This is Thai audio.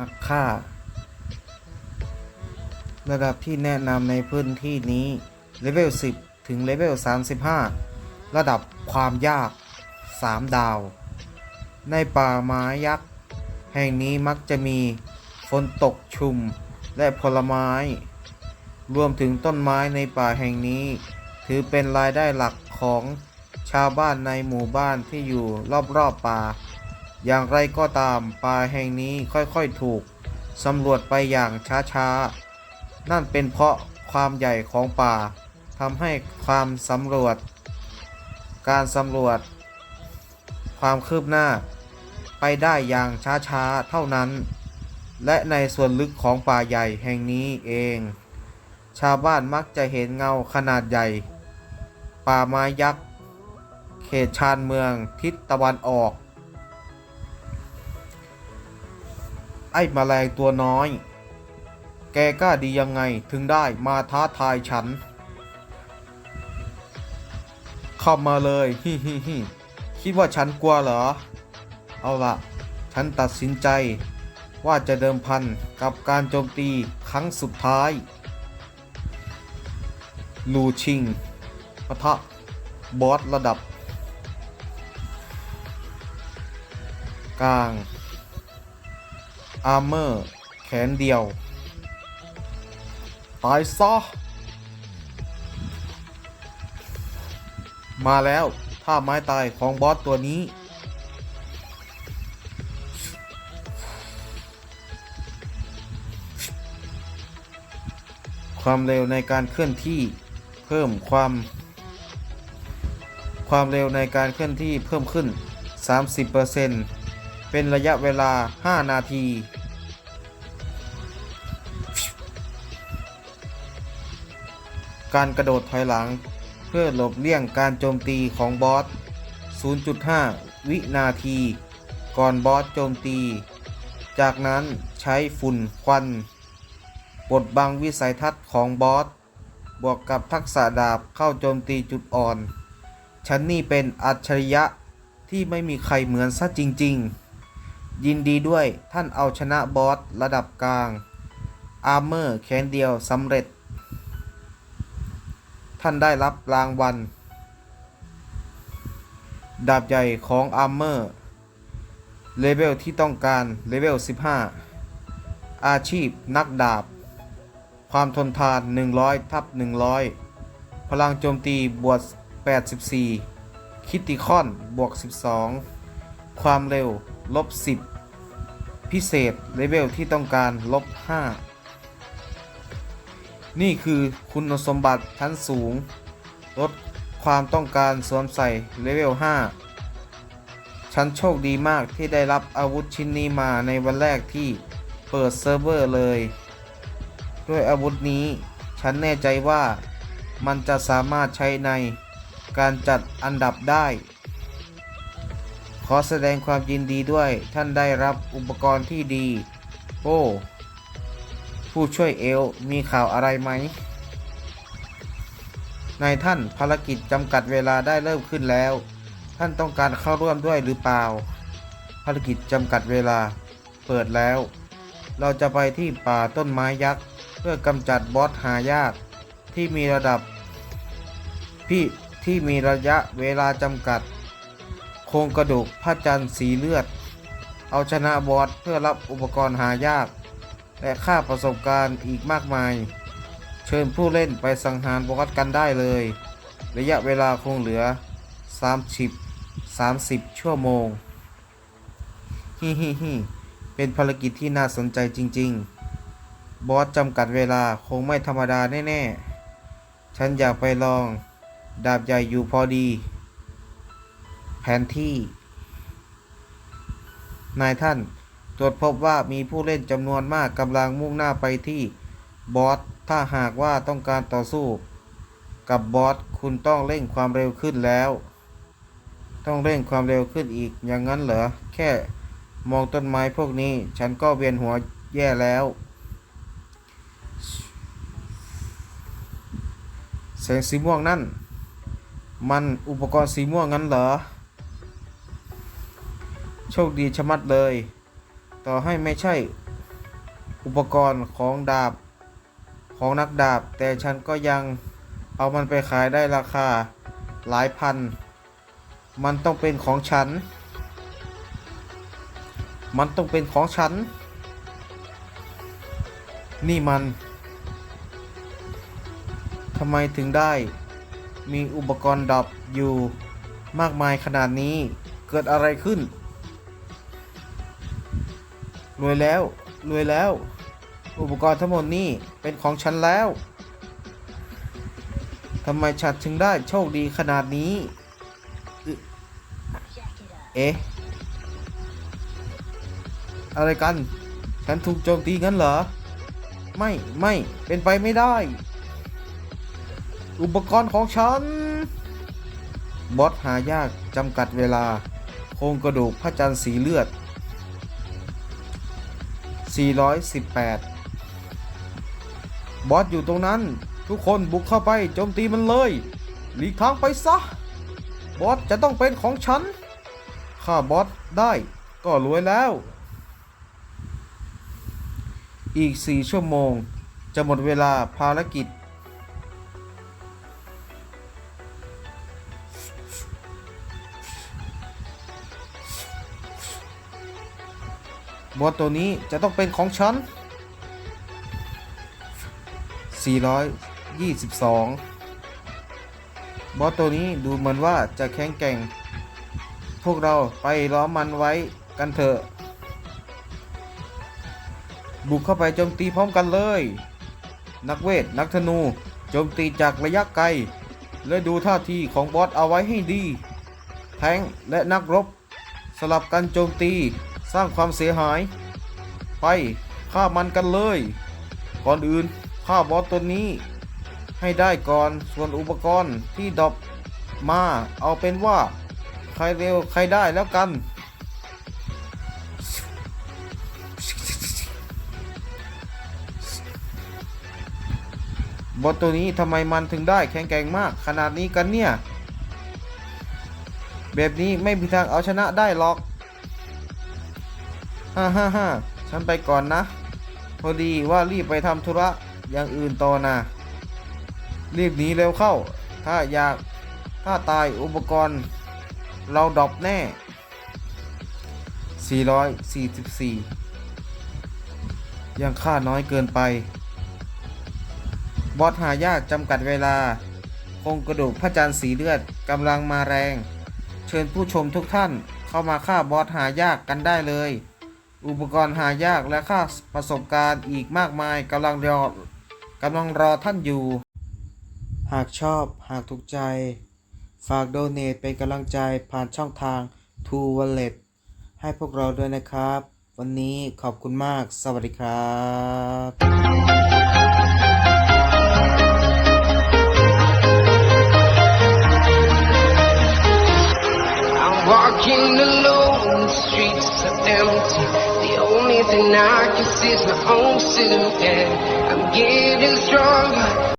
นักฆ่า ระดับที่แนะนำในพื้นที่นี้เลเวล 10 ถึงเลเวล 35 ระดับความยาก 3 ดาว ในป่าไม้ยักษ์ แห่งนี้มักจะมีฝนตกชุมและผลไม้ รวมถึงต้นไม้ในป่าแห่งนี้ ถือเป็นรายได้หลักของชาวบ้านในหมู่บ้านที่อยู่รอบๆป่า อย่างไรก็ตามป่าแห่งนี้ค่อยๆถูกสำรวจไปอย่างช้าๆ นั่นเป็นเพราะความใหญ่ของป่าทำให้ความสำรวจ การสำรวจ ความคืบหน้า ไปได้อย่างช้าๆ เท่านั้น และในส่วนลึกของป่าใหญ่แห่งนี้เอง ชาวบ้านมักจะเห็นเงาขนาดใหญ่ ป่าไม้ยักษ์ เขตชานเมืองทิศตะวันออก ไอ้แมลงตัวน้อย แกกล้าดียังไงถึงได้มาท้าทายฉันเข้ามาเลยฮิฮิฮิคิดว่าฉันกลัวเหรอ เอาละฉันตัดสินใจ ว่าจะเดิมพันกับการโจมตีครั้งสุดท้าย ลูชิงปะทะบอสระดับ กลาง อาร์เมอร์แขนเดียว ตายซะมาแล้วท่าไม้ตายของบอสตัวนี้ ความเร็วในการเคลื่อนที่เพิ่มความ ความเร็วในการเคลื่อนที่เพิ่มขึ้น 30% เป็นระยะเวลา 5 นาที การกระโดดถอยหลัง เพื่อหลบเลี่ยงการโจมตีของบอส 0.5 วินาที ก่อนบอสโจมตี จากนั้นใช้ฝุ่นควันบดบังวิสัยทัศน์ของบอส บวกกับทักษะดาบเข้าโจมตีจุดอ่อน ฉันนี่เป็นอัจฉริยะที่ไม่มีใครเหมือนซะจริง ๆ ยินดีด้วยท่านเอาชนะบอสระดับกลาง อาร์เมอร์แขนเดียวสำเร็จ ท่านได้รับรางวัล ดาบใหญ่ของอาร์เมอร์เลเวลที่ต้องการเลเวล 15 อาชีพนักดาบ ความทนทาน 100ทับ100 พลังโจมตีบวก84 คิติคอนบวก 12 ความเร็วลบ 10 พิเศษเลเวลที่ต้องการลบ 5 นี่คือคุณสมบัติชั้นสูง ลดความต้องการสวมใส่เลเวล 5 ฉันโชคดีมากที่ได้รับอาวุธชิ้นนี้มาในวันแรกที่เปิดเซิร์ฟเวอร์เลย ด้วยอาวุธนี้ฉันแน่ใจว่ามันจะสามารถใช้ในการจัดอันดับได้ อแสดงความยินดีด้วยท่านได้รับอุปกรณ์ที่ดี โอ้ ผู้ช่วยเอล มีข่าวอะไรไหมนายท่านภารกิจจำกัดเวลาได้เริ่มขึ้นแล้ว ท่านต้องการเข้าร่วมด้วยหรือเปล่า ภารกิจจำกัดเวลา เปิดแล้ว เราจะไปที่ป่าต้นไม้ยักษ์ เพื่อกำจัดบอสหายาก ที่มีระดับ พี่ที่มีระยะเวลาจำกัด โครงกระดูกพระจันทร์สีเลือด เอาชนะบอสเพื่อรับอุปกรณ์หายาก และค่าประสบการณ์อีกมากมาย เชิญผู้เล่นไปสังหารบอสกันได้เลย ระยะเวลาคงเหลือ 30 30 ชั่วโมงฮิฮิฮิเป็นภารกิจที่น่าสนใจจริง ๆ บอสจำกัดเวลาคงไม่ธรรมดาแน่ ๆ ฉันอยากไปลอง ดาบใหญ่อยู่พอดี แผนที่ นายท่านตรวจพบว่ามีผู้เล่นจำนวนมากกำลังมุ่งหน้าไปที่บอส ถ้าหากว่าต้องการต่อสู้ กับบอส คุณต้องเร่งความเร็วขึ้นแล้ว ต้องเร่งความเร็วขึ้นอีก อย่างนั้นเหรอ แค่มองต้นไม้พวกนี้ ฉันก็เวียนหัวแย่แล้วแสงสีม่วงนั่น มันอุปกรณ์สีม่วงงั้นเหรอ โชคดีชะมัดเลย ต่อให้ไม่ใช่อุปกรณ์ของดาบของนักดาบ แต่ฉันก็ยังเอามันไปขายได้ราคาหลายพัน มันต้องเป็นของฉัน มันต้องเป็นของฉัน นี่มันทำไมถึงได้มีอุปกรณ์ดับอยู่มากมายขนาดนี้เกิดอะไรขึ้น รวยแล้ว รวยแล้ว อุปกรณ์ทั้งหมดนี้เป็นของฉันแล้วทำไมฉันถึงได้โชคดีขนาดนี้ เอ๊ะ อะไรกัน ฉันถูกโจมตีงั้นเหรอ ไม่ ไม่ เป็นไปไม่ได้ อุปกรณ์ของฉัน บอสหายากจำกัดเวลา โครงกระดูกพระจันทร์สีเลือด 418 บอสอยู่ตรงนั้น ทุกคนบุกเข้าไปโจมตีมันเลย หลีกทางไปซะ บอสจะต้องเป็นของฉันฆ่าบอสได้ก็รวยแล้ว อีก 4 ชั่วโมง จะหมดเวลาภารกิจ บอสตัวนี้จะต้องเป็นของฉัน 422 บอสตัวนี้ดูเหมือนว่าจะแข็งแกร่ง พวกเราไปล้อมมันไว้กันเถอะ บุกเข้าไปโจมตีพร้อมกันเลย นักเวท นักธนู โจมตีจากระยะไกล และดูท่าทีของบอสเอาไว้ให้ดี แทงและนักรบ สลับกันโจมตี สร้างความเสียหาย ไปฆ่ามันกันเลย ก่อนอื่นฆ่าบอสตัวนี้ ให้ได้ก่อนส่วนอุปกรณ์ที่ดรอปมาเอาเป็นว่า ใครเร็วใครได้แล้วกัน บอสตัวนี้ทำไมมันถึงได้แข็งแกร่งมาก ขนาดนี้กันเนี่ย แบบนี้ไม่มีทางเอาชนะได้หรอก ฮ่าฮ่าฮ่าฉันไปก่อนนะ พอดีว่ารีบไปทำธุระอย่างอื่นต่อนะรีบหนีเร็วเข้า ถ้าอยากถ้าตายอุปกรณ์ เราดรอปแน่ 444 ยังค่าน้อยเกินไป บอสหายากจำกัดเวลาโครงกระดูกพระจันทร์สีเลือดกำลังมาแรง เชิญผู้ชมทุกท่านเข้ามาฆ่าบอสหายากกันได้เลย อุปกรณ์หายากและค่าประสบการณ์อีกมากมายกำลังรอกำลังรอท่านอยู่ หากชอบหากถูกใจ ฝากโดเน a t เป็นกำลังใจผ่านช่องทาง t o Wallet ให้พวกเราด้วยนะครับ วันนี้ขอบคุณมาก สวัสดีครับ my own silhouette. I'm getting stronger.